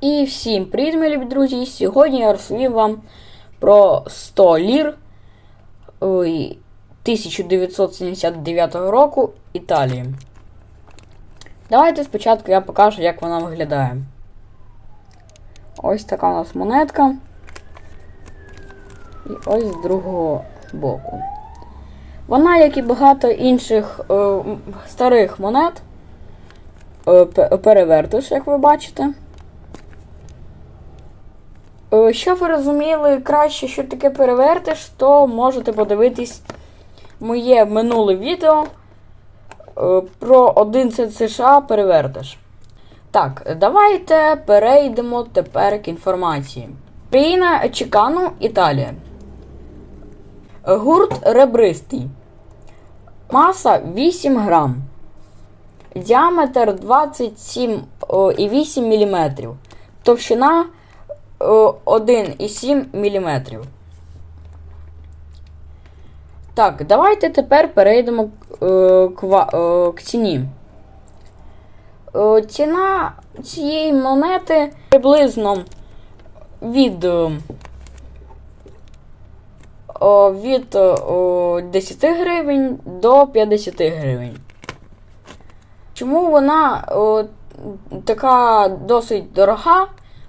І всім привіт, мої любі друзі! Сьогодні я розповім вам про 100 лір 1979 року Італії. Давайте спочатку я покажу, як вона виглядає. Ось така у нас монетка. І ось з другого боку. Вона, як і багато інших е, старих монет, е, перевертиш, як ви бачите. Е, Щоб ви розуміли краще, що таке перевертиш, то можете подивитись моє минуле відео е, про 11 США перевертиш. Так, давайте перейдемо тепер к інформації. Країна Чикану, Італія. Гурт ребристий. Маса 8 грам. Діаметр 27,8 мм. Товщина 1,7 мм. Так, давайте тепер перейдемо е, к, е, к ціні. Е, Ціна цієї монети приблизно від, е, від е, 10 гривень до 50 гривень. Чому вона о, така досить дорога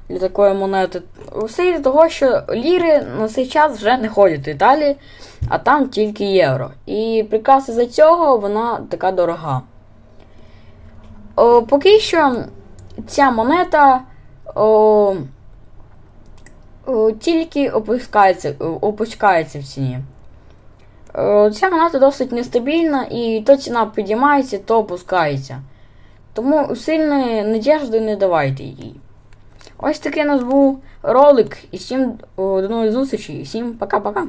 для такої монети? Все із того, що ліри на цей час вже не ходять в Італії, а там тільки євро. І приказ із-за цього вона така дорога. О, поки що ця монета о, о, тільки опускається, опускається в ціні. Ця монета досить нестабільна і то ціна підіймається, то опускається. Тому сильної надіжди не давайте їй. Ось такий у нас був ролик. І всім до нових зустрічей. І всім пока-пока.